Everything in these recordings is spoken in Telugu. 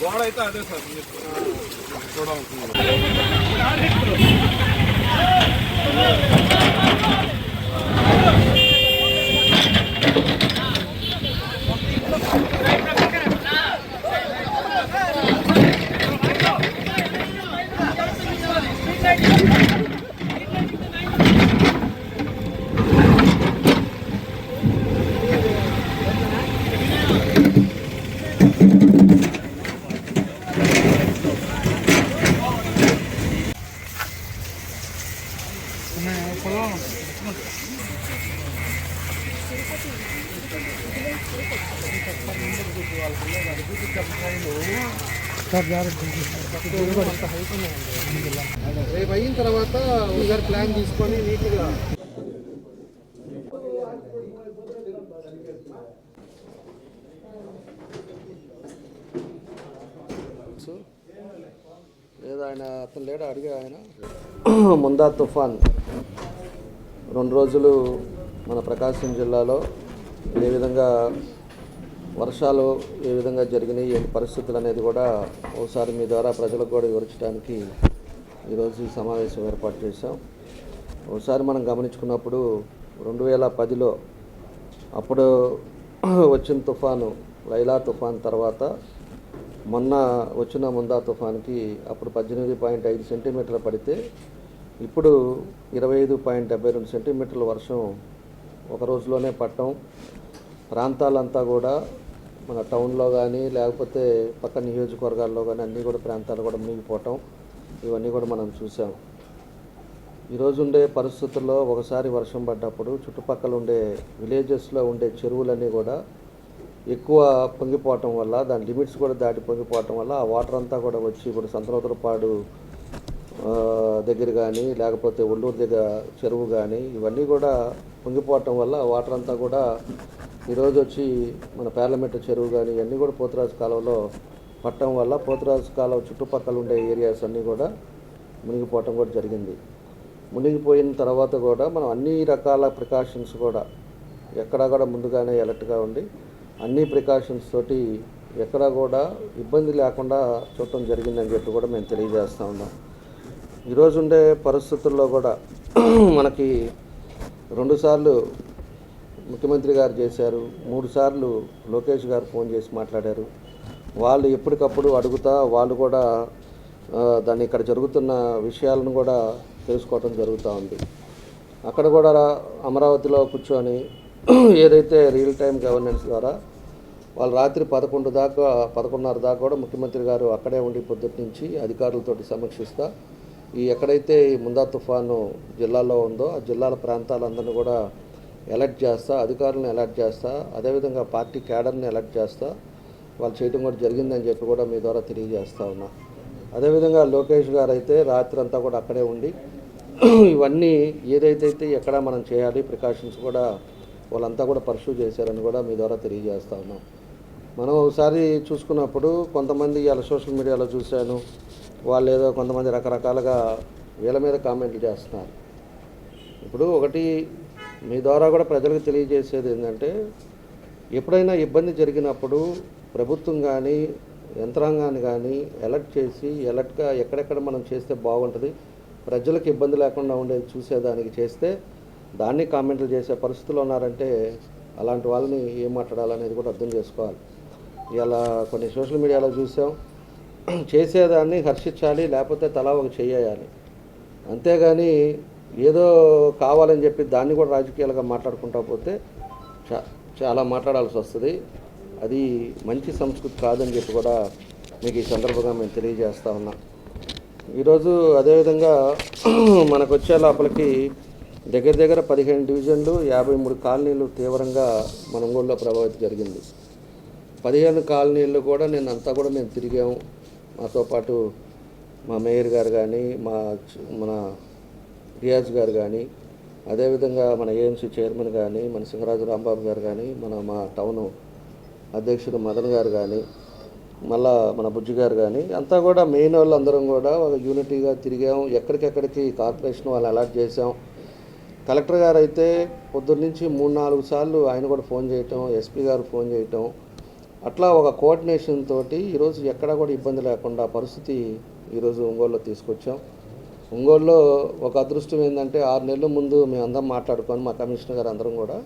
గోడ అయితే అదే సార్. మీరు రేపు అయిన తర్వాత ఒకసారి ప్లాన్ తీసుకొని నీట్గా లేదా ఆయన అతను లేడా? అడిగా ఆయన. ముందా తుఫాన్. రెండు రోజులు మన ప్రకాశం జిల్లాలో ఏ విధంగా వర్షాలు ఏ విధంగా జరిగినాయి ఏంటి పరిస్థితులు అనేది కూడా ఒకసారి మీ ద్వారా ప్రజలకు కూడా వివరించడానికి ఈరోజు ఈ సమావేశం ఏర్పాటు చేశాం. ఒకసారి మనం గమనించుకున్నప్పుడు రెండు వేల పదిలో అప్పుడు వచ్చిన తుఫాను లైలా తుఫాన్ తర్వాత మొన్న వచ్చిన ముందా తుఫాన్కి అప్పుడు పద్దెనిమిది పాయింట్ ఐదు సెంటీమీటర్లు పడితే ఇప్పుడు ఇరవై ఐదు పాయింట్ డెబ్బై రెండు సెంటీమీటర్ల వర్షం ఒక రోజులోనే పట్టడం ప్రాంతాలంతా కూడా మన టౌన్లో కానీ లేకపోతే పక్క నియోజకవర్గాల్లో కానీ అన్నీ కూడా ప్రాంతాలు కూడా మునిగిపోవటం ఇవన్నీ కూడా మనం చూసాం. ఈరోజు ఉండే పరిస్థితుల్లో ఒకసారి వర్షం పడ్డప్పుడు చుట్టుపక్కల ఉండే విలేజెస్లో ఉండే చెరువులన్నీ కూడా ఎక్కువ పొంగిపోవటం వల్ల దాని లిమిట్స్ కూడా దాటి పొంగిపోవటం వల్ల ఆ వాటర్ అంతా కూడా వచ్చి ఇప్పుడు సంతలోతులపాడు దగ్గర కానీ లేకపోతే ఒల్లూరు దగ్గర చెరువు కానీ ఇవన్నీ కూడా పొంగిపోవటం వల్ల వాటర్ అంతా కూడా ఈరోజు వచ్చి మన పార్లమెంటు చెరువు కానీ ఇవన్నీ కూడా పోతురాజు కాలువలో పట్టడం వల్ల పోతురాజు కాలువ చుట్టుపక్కల ఉండే ఏరియాస్ అన్నీ కూడా మునిగిపోవటం కూడా జరిగింది. మునిగిపోయిన తర్వాత కూడా మనం అన్ని రకాల ప్రికాషన్స్ కూడా ఎక్కడా కూడా ముందుగానే అలర్ట్గా ఉండి అన్ని ప్రికాషన్స్ తోటి ఎక్కడా కూడా ఇబ్బంది లేకుండా చూడటం జరిగిందని చెప్పి కూడా మేము తెలియజేస్తూ ఉన్నాం. ఈరోజు ఉండే పరిస్థితుల్లో కూడా మనకి రెండుసార్లు ముఖ్యమంత్రి గారు చేశారు. మూడు సార్లు లోకేష్ గారు ఫోన్ చేసి మాట్లాడారు. వాళ్ళు ఎప్పటికప్పుడు అడుగుతా వాళ్ళు కూడా దాన్ని ఇక్కడ జరుగుతున్న విషయాలను కూడా తెలుసుకోవటం జరుగుతూ ఉంది. అక్కడ కూడా అమరావతిలో కూర్చొని ఏదైతే రియల్ టైం గవర్నెన్స్ ద్వారా వాళ్ళు రాత్రి పదకొండు దాకా పదకొండున్నర దాకా కూడా ముఖ్యమంత్రి గారు అక్కడే ఉండి పొద్దుటి నుంచి అధికారులతోటి సమీక్షిస్తా ఈ ఎక్కడైతే ఈ ముందా తుఫాను జిల్లాలో ఉందో ఆ జిల్లాల ప్రాంతాలందరినీ కూడా ఎలర్ట్ చేస్తా అధికారులను ఎలర్ట్ చేస్తా అదేవిధంగా పార్టీ క్యాడర్ని ఎలర్ట్ చేస్తా వాళ్ళు చేయడం కూడా జరిగిందని చెప్పి కూడా మీ ద్వారా తెలియజేస్తా ఉన్నా. అదేవిధంగా లోకేష్ గారు అయితే రాత్రి అంతా కూడా అక్కడే ఉండి ఇవన్నీ ఏదైతే అయితే ఎక్కడ మనం చేయాలి ప్రికాషన్స్ కూడా వాళ్ళంతా కూడా పర్సూ చేశారని కూడా మీ ద్వారా తెలియజేస్తా ఉన్నాం. మనం ఒకసారి చూసుకున్నప్పుడు కొంతమంది ఇలా సోషల్ మీడియాలో చూశాను వాళ్ళు ఏదో కొంతమంది రకరకాలుగా వీళ్ళ మీద కామెంట్లు చేస్తున్నారు. ఇప్పుడు ఒకటి మీ ద్వారా కూడా ప్రజలకు తెలియజేసేది ఏంటంటే ఎప్పుడైనా ఇబ్బంది జరిగినప్పుడు ప్రభుత్వం కానీ యంత్రాంగాన్ని కానీ ఎలర్ట్ చేసి ఎలర్ట్గా ఎక్కడెక్కడ మనం చేస్తే బాగుంటుంది ప్రజలకు ఇబ్బంది లేకుండా ఉండేది చూసేదానికి చేస్తే దాన్ని కామెంట్లు చేసే పరిస్థితులు ఉన్నారంటే అలాంటి వాళ్ళని ఏం మాట్లాడాలనేది కూడా అర్థం చేసుకోవాలి. ఇలా కొన్ని సోషల్ మీడియాలో చూసాం. చేసేదాన్ని హర్షించాలి లేకపోతే తలా ఒక చెయ్యాలి అంతేగాని ఏదో కావాలని చెప్పి దాన్ని కూడా రాజకీయాలుగా మాట్లాడుకుంటా పోతే చాలా మాట్లాడాల్సి వస్తుంది. అది మంచి సంస్కృతి కాదని చెప్పి కూడా మీకు ఈ సందర్భంగా మేము తెలియజేస్తా ఉన్నాం. ఈరోజు అదేవిధంగా మనకు వచ్చే లోపలికి దగ్గర దగ్గర పదిహేను డివిజన్లు యాభై మూడు కాలనీలు తీవ్రంగా మన ఊళ్ళో ప్రభావితం జరిగింది. పదిహేను కాలనీలు కూడా నేను అంతా కూడా మేము తిరిగాము. మాతో పాటు మా మేయర్ గారు కానీ మా మన రియాజ్ గారు కానీ అదేవిధంగా మన ఏఎంసీ చైర్మన్ కానీ మన సింగరాజు రాంబాబు గారు కానీ మన మా టౌన్ అధ్యక్షుడు మదన్ గారు కానీ మళ్ళా మన బుజ్జి గారు కానీ అంతా కూడా మెయిన్ వాళ్ళు అందరం కూడా ఒక యూనిటీగా తిరిగాం. ఎక్కడికెక్కడికి కార్పొరేషన్ వాళ్ళు అలాట్ చేసాం కలెక్టర్ గారు అయితే పొద్దున్న నుంచి మూడు నాలుగు సార్లు ఆయన కూడా ఫోన్ చేయటం ఎస్పీ గారు ఫోన్ చేయటం. అట్లా ఒక కోఆర్డినేషన్ తోటి ఈరోజు ఎక్కడా కూడా ఇబ్బంది లేకుండా పరిస్థితి ఈరోజు ఒంగోలులో తీసుకొచ్చాం. ఒంగోలులో ఒక అదృష్టం ఏంటంటే ఆరు నెలల ముందు మేము అందరం మాట్లాడుకొని మా కమిషనర్ గారు అందరం కూడా.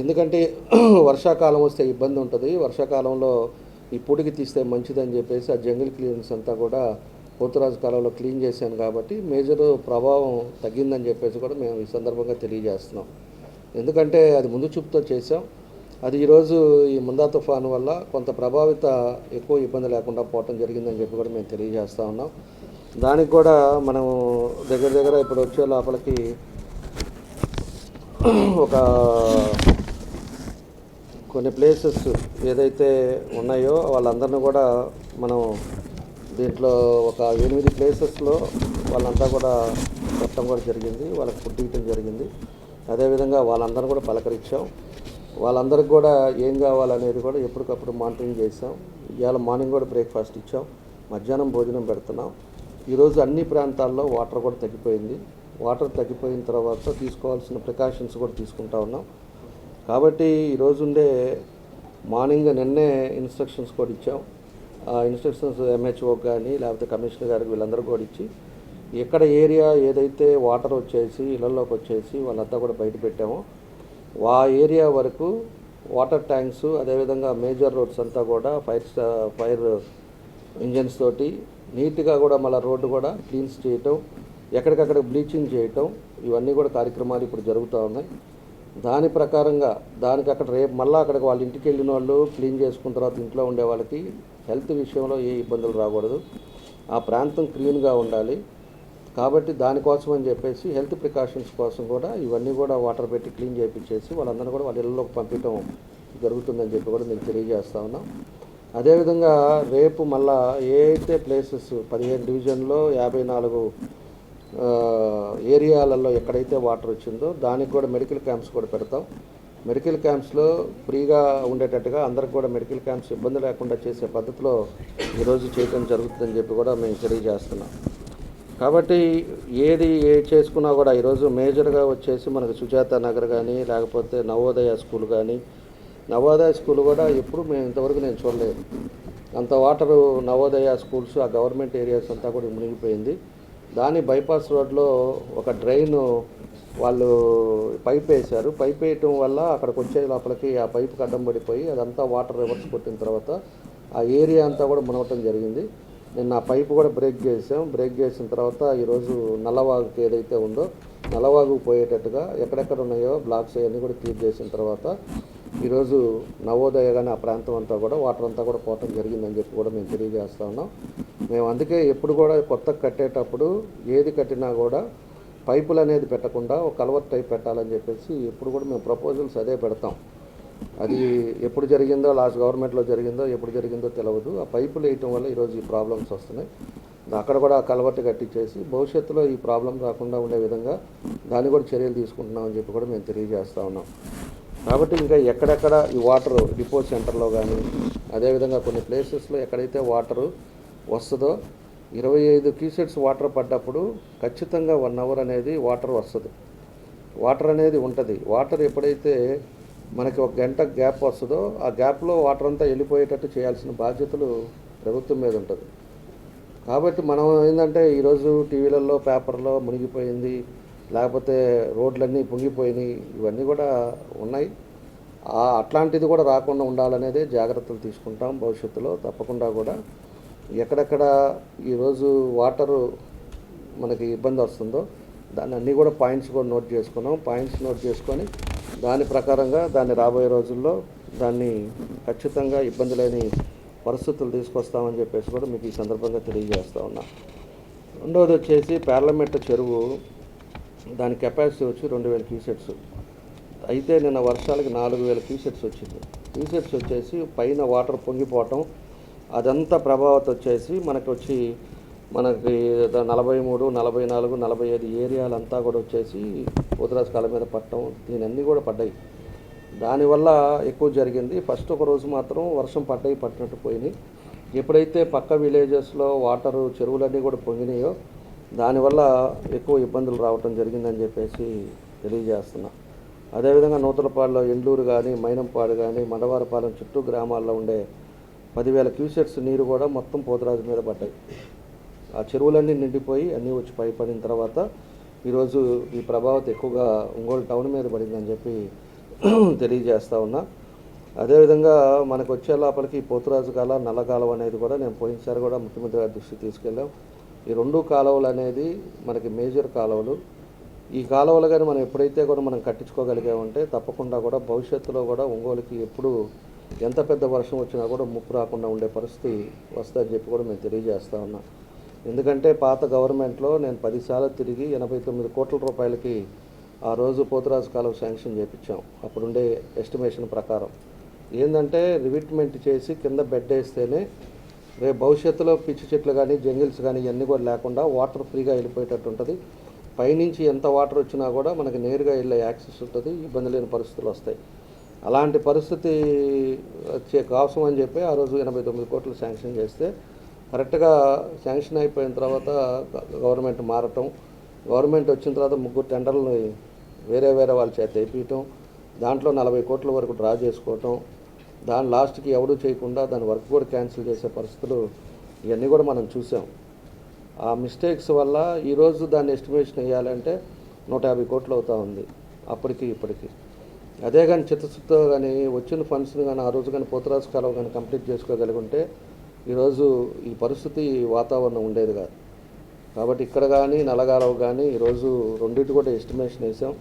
ఎందుకంటే వర్షాకాలం వస్తే ఇబ్బంది ఉంటుంది. వర్షాకాలంలో ఈ పొడికి తీస్తే మంచిదని చెప్పేసి ఆ జంగిల్ క్లీనింగ్స్ అంతా కూడా పోతురాజు కాలంలో క్లీన్ చేశాను కాబట్టి మేజర్ ప్రభావం తగ్గిందని చెప్పేసి కూడా మేము ఈ సందర్భంగా తెలియజేస్తున్నాం. ఎందుకంటే అది ముందు చూపుతో చేసాం అది ఈరోజు ఈ ముందా తుఫాను వల్ల కొంత ప్రభావిత ఎక్కువ ఇబ్బంది లేకుండా పోవటం జరిగిందని చెప్పి కూడా మేము తెలియజేస్తా ఉన్నాం. దానికి కూడా మనము దగ్గర దగ్గర ఇప్పుడు వచ్చే లోపలికి ఒక కొన్ని ప్లేసెస్ ఏదైతే ఉన్నాయో వాళ్ళందరినీ కూడా మనం దీంట్లో ఒక ఎనిమిది ప్లేసెస్లో వాళ్ళంతా కూడా పెట్టడం కూడా జరిగింది. వాళ్ళకి ఫుడ్ ఇవ్వడం జరిగింది. అదేవిధంగా వాళ్ళందరూ కూడా పలకరించాం. వాళ్ళందరికీ కూడా ఏం కావాలనేది కూడా ఎప్పటికప్పుడు మానిటరింగ్ చేసాం ఇవాళ మార్నింగ్ కూడా బ్రేక్ఫాస్ట్ ఇచ్చాం. మధ్యాహ్నం భోజనం పెడుతున్నాం. ఈరోజు అన్ని ప్రాంతాల్లో వాటర్ కూడా తగ్గిపోయింది. వాటర్ తగ్గిపోయిన తర్వాత తీసుకోవాల్సిన ప్రికాషన్స్ కూడా తీసుకుంటా ఉన్నాం. కాబట్టి ఈరోజు ఉండే మార్నింగ్ నిన్నే ఇన్స్ట్రక్షన్స్ కూడా ఇచ్చాం. ఆ ఇన్స్ట్రక్షన్స్ ఎంహెచ్ఓ కానీ లేకపోతే కమిషనర్ గారికి వీళ్ళందరూ కూడా ఇచ్చి ఎక్కడ ఏరియా ఏదైతే వాటర్ వచ్చేసి ఇళ్ళలోకి వచ్చేసి వాళ్ళంతా కూడా బయట పెట్టామో. ఆ ఏరియా వరకు వాటర్ ట్యాంక్స్ అదేవిధంగా మేజర్ రోడ్స్ అంతా కూడా ఫైర్ స్టా- ఫైర్ ఇంజన్స్ తోటి నీట్గా కూడా మళ్ళీ రోడ్డు కూడా క్లీన్స్ చేయటం ఎక్కడికక్కడ బ్లీచింగ్ చేయటం ఇవన్నీ కూడా కార్యక్రమాలు ఇప్పుడు జరుగుతూ ఉన్నాయి. దాని ప్రకారంగా దానికి అక్కడ రేపు మళ్ళీ అక్కడికి వాళ్ళ ఇంటికి వెళ్ళిన వాళ్ళు క్లీన్ చేసుకున్న తర్వాత ఇంట్లో ఉండే వాళ్ళకి హెల్త్ విషయంలో ఏ ఇబ్బందులు రాకూడదు. ఆ ప్రాంతం క్లీన్గా ఉండాలి. కాబట్టి దానికోసం అని చెప్పేసి హెల్త్ ప్రికాషన్స్ కోసం కూడా ఇవన్నీ కూడా వాటర్ పెట్టి క్లీన్ చేయించేసి వాళ్ళందరూ కూడా వాళ్ళ ఇళ్ళలోకి పంపించడం జరుగుతుందని చెప్పి కూడా నేను తెలియజేస్తా ఉన్నాం. అదేవిధంగా రేపు మళ్ళా ఏ అయితే ప్లేసెస్ పదిహేను డివిజన్లో యాభై నాలుగు ఏరియాలలో ఎక్కడైతే వాటర్ వచ్చిందో దానికి కూడా మెడికల్ క్యాంప్స్ కూడా పెడతాం. మెడికల్ క్యాంప్స్లో ఫ్రీగా ఉండేటట్టుగా అందరికి కూడా మెడికల్ క్యాంప్స్ ఇబ్బంది లేకుండా చేసే పద్ధతిలో ఈరోజు చేయడం జరుగుతుందని చెప్పి కూడా మేము తెలియజేస్తున్నాం. కాబట్టి ఏది ఏ చేసుకున్నా కూడా ఈరోజు మేజర్గా వచ్చేసి మనకు సుజాత నగర్ కానీ లేకపోతే నవోదయ స్కూల్ కానీ నవోదయ స్కూల్ కూడా ఎప్పుడు మేము ఇంతవరకు నేను చూడలేదు. అంత వాటరు నవోదయ స్కూల్స్ ఆ గవర్నమెంట్ ఏరియాస్ అంతా కూడా మునిగిపోయింది. దాని బైపాస్ రోడ్లో ఒక డ్రైన్ వాళ్ళు పైప్ వేశారు. పైప్ వేయటం వల్ల అక్కడికి వచ్చే లోపలికి ఆ పైప్ అడ్డం పడిపోయి అదంతా వాటర్ రివర్స్ కొట్టిన తర్వాత ఆ ఏరియా అంతా కూడా మునవటం జరిగింది. నిన్న ఆ పైపు కూడా బ్రేక్ చేసాం. బ్రేక్ చేసిన తర్వాత ఈరోజు నల్లవాగుకి ఏదైతే ఉందో నల్లవాగు పోయేటట్టుగా ఎక్కడెక్కడ ఉన్నాయో బ్లాక్స్ అవన్నీ కూడా క్లియర్ చేసిన తర్వాత ఈరోజు నవోదయ కానీ ఆ ప్రాంతం అంతా కూడా వాటర్ అంతా కూడా పోవటం జరిగిందని చెప్పి కూడా మేము తెలియజేస్తా ఉన్నాం. మేము అందుకే ఎప్పుడు కూడా కొత్త కట్టేటప్పుడు ఏది కట్టినా కూడా పైపులు అనేది పెట్టకుండా ఒక కలవర్ టైప్ పెట్టాలని చెప్పేసి ఎప్పుడు కూడా మేము ప్రపోజల్స్ అదే పెడతాం. అది ఎప్పుడు జరిగిందో లాస్ట్ గవర్నమెంట్లో జరిగిందో ఎప్పుడు జరిగిందో తెలియదు ఆ పైపులు వేయటం వల్ల ఈరోజు ఈ ప్రాబ్లమ్స్ వస్తున్నాయి. అక్కడ కూడా కలవట్టు కట్టించేసి భవిష్యత్తులో ఈ ప్రాబ్లం రాకుండా ఉండే విధంగా దాన్ని కూడా చర్యలు తీసుకుంటున్నామని చెప్పి కూడా మేము తెలియజేస్తా ఉన్నాం. కాబట్టి ఇంకా ఎక్కడెక్కడ ఈ వాటర్ డిపో సెంటర్లో కానీ అదేవిధంగా కొన్ని ప్లేసెస్లో ఎక్కడైతే వాటరు వస్తుందో ఇరవై ఐదు క్యూసెట్స్ వాటర్ పడ్డప్పుడు ఖచ్చితంగా వన్ అవర్ అనేది వాటర్ వస్తుంది. వాటర్ అనేది ఉంటుంది. వాటర్ ఎప్పుడైతే మనకి ఒక గంట గ్యాప్ వస్తుందో ఆ గ్యాప్లో వాటర్ అంతా వెళ్ళిపోయేటట్టు చేయాల్సిన బాధ్యతలు ప్రభుత్వం మీద ఉంటుంది. కాబట్టి మనం ఏంటంటే ఈరోజు టీవీలలో పేపర్లో మునిగిపోయింది. లేకపోతే రోడ్లన్నీ పొంగిపోయినాయి ఇవన్నీ కూడా ఉన్నాయి. అట్లాంటిది కూడా రాకుండా ఉండాలనేదే జాగ్రత్తలు తీసుకుంటాం భవిష్యత్తులో తప్పకుండా కూడా. ఎక్కడెక్కడ ఈరోజు వాటరు మనకి ఇబ్బంది వస్తుందో దాన్ని అన్నీ కూడా పాయింట్స్ కూడా నోట్ చేసుకున్నాం. పాయింట్స్ నోట్ చేసుకొని దాని ప్రకారంగా దాన్ని రాబోయే రోజుల్లో దాన్ని ఖచ్చితంగా ఇబ్బంది లేని పరిస్థితులు తీసుకొస్తామని చెప్పేసి కూడా మీకు ఈ సందర్భంగా తెలియజేస్తా ఉన్నా. రెండవది వచ్చేసి పార్లమెంట్ చెరువు దాని కెపాసిటీ వచ్చి రెండు వేల క్యూసెట్స్ అయితే నిన్న వర్షాలకి నాలుగు వేల క్యూసెట్స్ వచ్చింది. క్యూసెట్స్ వచ్చేసి పైన వాటర్ పొంగిపోవటం అదంతా ప్రభావిత వచ్చేసి మనకు వచ్చి మనకి నలభై మూడు నలభై నాలుగు నలభై ఐదు ఏరియాలంతా కూడా వచ్చేసి పోతురాజు కాలం మీద పట్టడం దీని అన్నీ కూడా పడ్డాయి. దానివల్ల ఎక్కువ జరిగింది. ఫస్ట్ ఒక రోజు మాత్రం వర్షం పడ్డాయి పట్టినట్టు పోయినాయి. ఎప్పుడైతే పక్క విలేజెస్లో వాటరు చెరువులన్నీ కూడా పొంగినాయో దానివల్ల ఎక్కువ ఇబ్బందులు రావటం జరిగిందని చెప్పేసి తెలియజేస్తున్నా. అదేవిధంగా నూతలపాడులో ఎండూరు కానీ మైనంపాడు కానీ మండవారపాలెం చుట్టూ గ్రామాల్లో ఉండే పదివేల క్యూసెట్స్ నీరు కూడా మొత్తం పోతరాజు మీద పడ్డాయి. ఆ చెరువులన్నీ నిండిపోయి అన్నీ వచ్చి పై పడిన తర్వాత ఈరోజు ఈ ప్రభావం ఎక్కువగా ఒంగోలు టౌన్ మీద పడిందని చెప్పి తెలియజేస్తా ఉన్నా. అదేవిధంగా మనకు వచ్చే లోపలికి పోతురాజు కాల నల్లకాలం అనేది కూడా నేను పోయినసారి కూడా ముఖ్యమంత్రి గారి దృష్టికి తీసుకెళ్ళాం. ఈ రెండు కాలువలు అనేది మనకి మేజర్ కాలువలు. ఈ కాలువలు కానీ మనం ఎప్పుడైతే కూడా మనం కట్టించుకోగలిగామంటే తప్పకుండా కూడా భవిష్యత్తులో కూడా ఒంగోలుకి ఎప్పుడు ఎంత పెద్ద వర్షం వచ్చినా కూడా ముప్పు రాకుండా ఉండే పరిస్థితి వస్తుందని చెప్పి కూడా మేము తెలియజేస్తా ఉన్నాం. ఎందుకంటే పాత గవర్నమెంట్లో నేను పదిసార్లు తిరిగి ఎనభై తొమ్మిది కోట్ల రూపాయలకి ఆ రోజు పోతురాజు కాలువ శాంక్షన్ చేయించాం అప్పుడుండే ఎస్టిమేషన్ ప్రకారం. ఏంటంటే రివిట్మెంట్ చేసి కింద బెడ్ వేస్తేనే రేపు భవిష్యత్తులో పిచ్చి చెట్లు కానీ జంగిల్స్ కానీ ఇవన్నీ కూడా లేకుండా వాటర్ ఫ్రీగా వెళ్ళిపోయేటట్టు ఉంటుంది. పైనుంచి ఎంత వాటర్ వచ్చినా కూడా మనకి నేరుగా వెళ్ళే యాక్సెస్ ఉంటుంది ఇబ్బంది లేని పరిస్థితులు వస్తాయి. అలాంటి పరిస్థితి వచ్చే కోసం అని చెప్పి ఆ రోజు ఎనభై తొమ్మిది కోట్లు శాంక్షన్ చేస్తే కరెక్ట్గా శాంక్షన్ అయిపోయిన తర్వాత గవర్నమెంట్ మారటం గవర్నమెంట్ వచ్చిన తర్వాత ముగ్గురు టెండర్లు వేరే వేరే వాళ్ళ చేత వేయటం దాంట్లో నలభై కోట్ల వరకు డ్రా చేసుకోవటం దాని లాస్ట్కి ఎవడూ చేయకుండా దాని వర్క్ కూడా క్యాన్సిల్ చేసే పరిస్థితులు ఇవన్నీ కూడా మనం చూసాం. ఆ మిస్టేక్స్ వల్ల ఈరోజు దాన్ని ఎస్టిమేషన్ వేయాలంటే నూట యాభై కోట్లు అవుతూ ఉంది. అప్పటికి ఇప్పటికి. అదే కానీ చిత్తశుద్ధితో కానీ వచ్చిన ఫండ్స్ని కానీ ఆ రోజు కానీ పోతరాజు కాలం కానీ కంప్లీట్ చేసుకోగలిగి ఉంటే ఈరోజు ఈ పరిస్థితి వాతావరణం ఉండేది కాదు. కాబట్టి ఇక్కడ కానీ నల్లగాలవ కానీ ఈరోజు రెండింటి కూడా ఎస్టిమేషన్ వేసాం.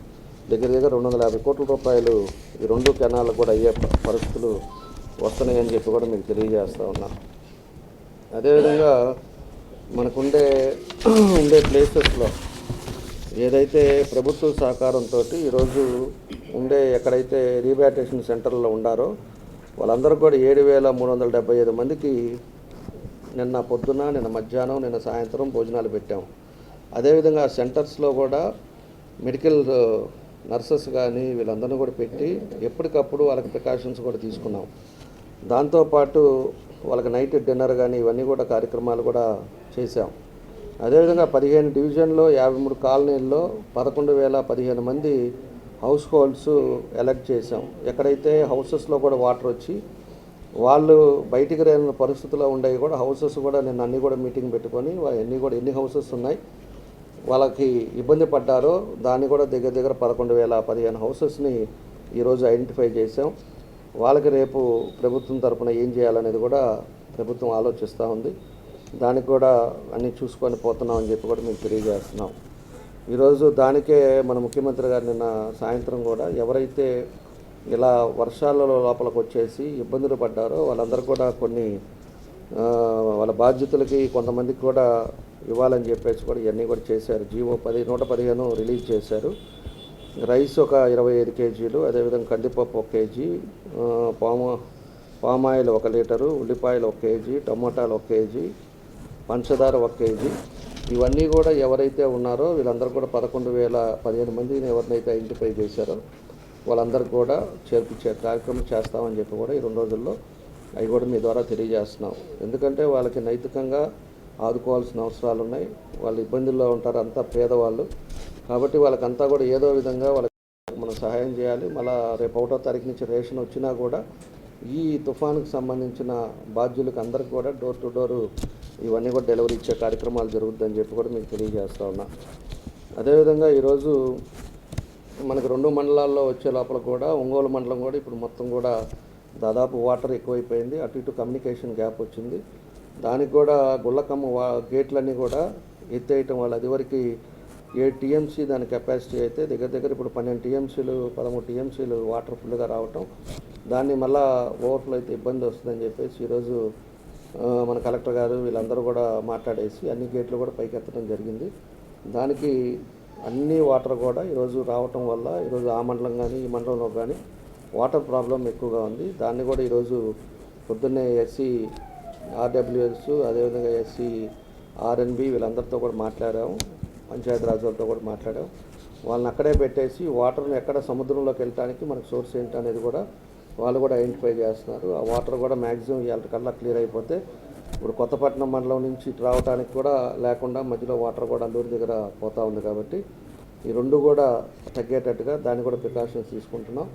దగ్గర దగ్గర రెండు వందల యాభై కోట్ల రూపాయలు ఈ రెండు కెనాలకు కూడా అయ్యే పరిస్థితులు వస్తున్నాయని చెప్పి కూడా మీకు తెలియజేస్తూ ఉన్నా. అదేవిధంగా మనకుండే ఉండే ప్లేసెస్లో ఏదైతే ప్రభుత్వ సహకారంతో ఈరోజు ఉండే ఎక్కడైతే రీహాబిలిటేషన్ సెంటర్లో ఉండారో వాళ్ళందరూ కూడా ఏడు వేల మూడు వందల డెబ్బై ఐదు మందికి నిన్న పొద్దున నిన్న మధ్యాహ్నం నిన్న సాయంత్రం భోజనాలు పెట్టాము అదేవిధంగా సెంటర్స్లో కూడా మెడికల్ నర్సెస్ కానీ వీళ్ళందరినీ కూడా పెట్టి ఎప్పటికప్పుడు వాళ్ళకి ప్రికాషన్స్ కూడా తీసుకున్నాం. దాంతోపాటు వాళ్ళకి నైట్ డిన్నర్ కానీ ఇవన్నీ కూడా కార్యక్రమాలు కూడా చేశాం. అదేవిధంగా పదిహేను డివిజన్లో యాభై మూడు కాలనీల్లో పదకొండు వేల పదిహేను మంది హౌస్ హోల్డ్స్ ఎలక్ట్ చేసాం ఎక్కడైతే హౌసెస్లో కూడా వాటర్ వచ్చి వాళ్ళు బయటికి రాని పరిస్థితుల్లో ఉండేవి కూడా హౌసెస్ కూడా నేను అన్నీ కూడా మీటింగ్ పెట్టుకొని ఎన్ని కూడా ఎన్ని హౌసెస్ ఉన్నాయి వాళ్ళకి ఇబ్బంది పడ్డారో దాన్ని కూడా దగ్గర దగ్గర పదకొండు వేల పదిహేను హౌసెస్ని ఈరోజు ఐడెంటిఫై చేసాం వాళ్ళకి రేపు ప్రభుత్వం తరఫున ఏం చేయాలనేది కూడా ప్రభుత్వం ఆలోచిస్తూ ఉంది. దానికి కూడా అన్నీ చూసుకొని పోతున్నాం అని చెప్పి కూడా మేము తెలియజేస్తున్నాం. ఈరోజు దానికే మన ముఖ్యమంత్రి గారు నిన్న సాయంత్రం కూడా ఎవరైతే ఇలా వర్షాలలో లోపలికి వచ్చేసి ఇబ్బందులు పడ్డారో వాళ్ళందరూ కూడా కొన్ని వాళ్ళ బాధ్యతలకి కొంతమందికి కూడా ఇవ్వాలని చెప్పేసి కూడా ఇవన్నీ కూడా చేశారు. జీవో పది నూట పదిహేను రిలీజ్ చేశారు. రైస్ ఒక ఇరవై ఐదు కేజీలు అదేవిధంగా కందిపప్పు ఒక కేజీ ఆ, పాము పామాయిల్ ఒక లీటరు ఉల్లిపాయలు ఒక కేజీ టమోటాలు ఒక కేజీ పంచదార ఒక కేజీ. ఇవన్నీ కూడా ఎవరైతే ఉన్నారో వీళ్ళందరూ కూడా పదకొండు వేల పదిహేను మందిని ఎవరినైతే ఐడెంటిఫై చేశారో వాళ్ళందరికీ కూడా చేర్పించే కార్యక్రమం చేస్తామని చెప్పి కూడా ఈ రెండు రోజుల్లో అవి కూడా మీ ద్వారా తెలియజేస్తున్నాం. ఎందుకంటే వాళ్ళకి నైతికంగా ఆదుకోవాల్సిన అవసరాలు ఉన్నాయి వాళ్ళు ఇబ్బందుల్లో ఉంటారు అంతా పేదవాళ్ళు. కాబట్టి వాళ్ళకంతా కూడా ఏదో విధంగా వాళ్ళకి మనం సహాయం చేయాలి. మళ్ళీ రేపు ఒకటో తారీఖు నుంచి రేషన్ వచ్చినా కూడా ఈ తుఫానుకు సంబంధించిన బాధ్యులకు అందరికి కూడా డోర్ టు డోర్ ఇవన్నీ కూడా డెలివరీ ఇచ్చే కార్యక్రమాలు జరుగుద్దని చెప్పి కూడా మీకు తెలియజేస్తా ఉన్నా. అదేవిధంగా ఈరోజు మనకు రెండు మండలాల్లో వచ్చే లోపల కూడా ఒంగోలు మండలం కూడా ఇప్పుడు మొత్తం కూడా దాదాపు వాటర్ ఎక్కువైపోయింది. అటు ఇటు కమ్యూనికేషన్ గ్యాప్ వచ్చింది. దానికి కూడా గుళ్ళకమ్మ వా గేట్లన్నీ కూడా ఎత్తేయటం వల్ల అదివరకు ఏ టీఎంసీ దాని కెపాసిటీ అయితే దగ్గర దగ్గర ఇప్పుడు పన్నెండు టీఎంసీలు పదమూడు టీఎంసీలు వాటర్ ఫుల్గా రావటం. దాన్ని మళ్ళా ఓవర్ఫ్లో అయితే ఇబ్బంది వస్తుందని చెప్పేసి ఈరోజు మన కలెక్టర్ గారు వీళ్ళందరూ కూడా మాట్లాడేసి అన్ని గేట్లు కూడా పైకెత్తడం జరిగింది. దానికి అన్ని వాటర్ కూడా ఈరోజు రావటం వల్ల ఈరోజు ఆ మండలం కానీ ఈ మండలంలో కానీ వాటర్ ప్రాబ్లం ఎక్కువగా ఉంది. దాన్ని కూడా ఈరోజు పొద్దున్నే ఎస్సీ ఆర్డబ్ల్యూఎస్ అదేవిధంగా ఎస్సీ ఆర్ఎన్బి వీళ్ళందరితో కూడా మాట్లాడాము పంచాయతీ రాజులతో వాళ్ళతో కూడా మాట్లాడాము వాళ్ళని అక్కడే పెట్టేసి వాటర్ని ఎక్కడ సముద్రంలోకి వెళ్ళటానికి మనకు సోర్స్ ఏంటి అనేది కూడా వాళ్ళు కూడా ఐడెంటిఫై చేస్తున్నారు. ఆ వాటర్ కూడా మ్యాక్సిమం ఇవాళకల్లా క్లియర్ అయిపోతే ఇప్పుడు కొత్తపట్నం మండలం నుంచి ఇటు రావడానికి కూడా లేకుండా మధ్యలో వాటర్ కూడా అల్లూరి దగ్గర పోతా ఉంది కాబట్టి ఈ రెండు కూడా తగ్గేటట్టుగా దాన్ని కూడా ప్రికాషన్స్ తీసుకుంటున్నాం.